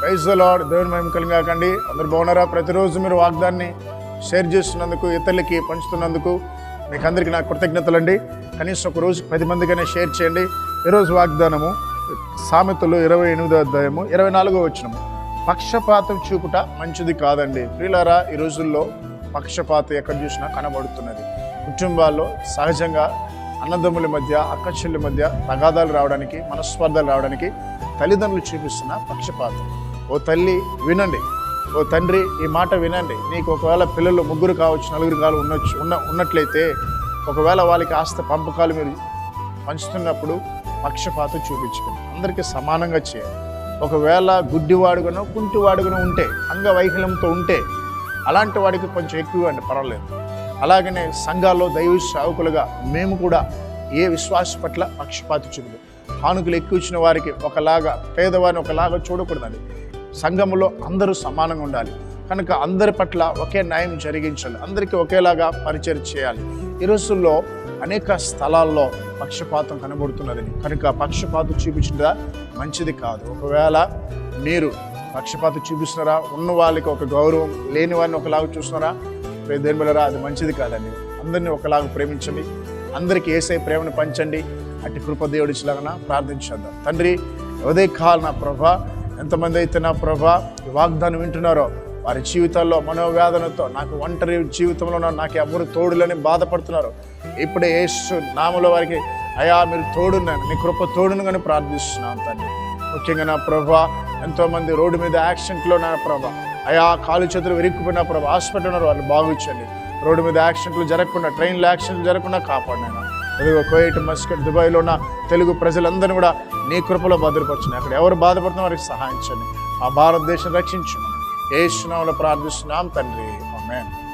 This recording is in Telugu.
ప్రైజ్ లాడ్ దేవుని మేము కలిగాకండి అందరు బాగున్నారా? ప్రతిరోజు మీరు వాగ్దాన్ని షేర్ చేస్తున్నందుకు ఇతరులకి పంచుతున్నందుకు మీకు అందరికీ నా కృతజ్ఞతలండి. కనీసం ఒక రోజు పది మందికైనా షేర్ చేయండి. ఈరోజు వాగ్దానము సామెతలు ఇరవై ఎనిమిదో అధ్యాయము ఇరవై నాలుగో వచ్చినము పక్షపాతం చూపుట మంచిది కాదండి. ప్రియులారా ఈ రోజుల్లో పక్షపాతం ఎక్కడ చూసినా కనబడుతున్నది. కుటుంబాల్లో సహజంగా అన్నదమ్ముల మధ్య అక్కచెల్లి మధ్య తగాదాలు రావడానికి మనస్పర్ధలు రావడానికి తల్లిదండ్రులు చూపిస్తున్న పక్షపాతం. ఓ తల్లి వినండి. ఓ తండ్రి ఈ మాట వినండి. నీకు ఒకవేళ పిల్లలు ముగ్గురు కావచ్చు నలుగురు కాలు ఉండొచ్చు ఉన్న ఉన్నట్లయితే ఒకవేళ వాళ్ళకి ఆస్తి పంపకాలు మీరు పంచుతున్నప్పుడు పక్షపాతం చూపించుకోండి. అందరికీ సమానంగా చేయాలి ఒకవేళ గుడ్డివాడుగానో కుంటివాడుగానో ఉంటే అంగవైకల్యంతో ఉంటే అలాంటి వాడికి కొంచెం ఎక్కువ అండి పర్వాలేదు. అలాగనే సంఘాల్లో దైవ సేవకులుగా మేము కూడా ఏ విశ్వాస పట్ల పక్షపాతి చూడదు కానుకలు ఎక్కువ ఇచ్చిన వారికి ఒకలాగా పేదవారిని ఒకలాగా చూడకూడదండి. సంఘంలో అందరూ సమానంగా ఉండాలి. కనుక అందరి పట్ల ఒకే న్యాయం జరిగించాలి. అందరికీ ఒకేలాగా పరిచయం చేయాలి. ఈ రోజుల్లో అనేక స్థలాల్లో పక్షపాతం కనబడుతున్నదని కనుక పక్షపాతం చూపించడా మంచిది కాదు. ఒకవేళ మీరు పక్షపాతం చూపిస్తున్నారా? ఉన్న వాళ్ళకి ఒక గౌరవం లేని వారిని ఒకలాగా చూస్తున్నారా? దేని అది మంచిది కాదండి. అందరినీ ఒకలాగా ప్రేమించండి. అందరికీ ఏసై ప్రేమను పంచండి. అట్టి కృపదేవుడిలాగా ప్రార్థించేద్దాం. తండ్రి ఉదయకాల నా ప్రభా ఎంతమంది అయితే నా ప్రభా వాగ్దానం వింటున్నారో వారి జీవితాల్లో మనోవేదనతో నాకు ఒంటరి జీవితంలో నాకు ఎవరు తోడులని బాధపడుతున్నారు. ఇప్పుడే యేసు నామలో వారికి అయా మీరు తోడున్నాను నీ కృప తోడును కానీ ప్రార్థిస్తున్నాను తండ్రి. ముఖ్యంగా నా ప్రభా ఎంతోమంది రోడ్డు మీద యాక్సిడెంట్లో నా ప్రభా అయా కాలు చేతులు విరిక్కుపోయిన ప్రభా హాస్పిటల్ ఉన్నారు వాళ్ళు బాగుచ్చండి రోడ్డు మీద యాక్సిడెంట్లు జరగకుండా ట్రైన్లో యాక్సిడెంట్లు జరగకుండా కాపాడినాను అదిగో కోయిట్ మస్కట్ దుబాయ్లో ఉన్న తెలుగు ప్రజలందరినీ కూడా నీ కృపలో భద్రపరచండి. అక్కడ ఎవరు బాధపడుతున్న వారికి సహాయించండి ఆ భారతదేశం రక్షించమని ఏ ప్రార్థిస్తున్నాం తండ్రి. ఆమేన్.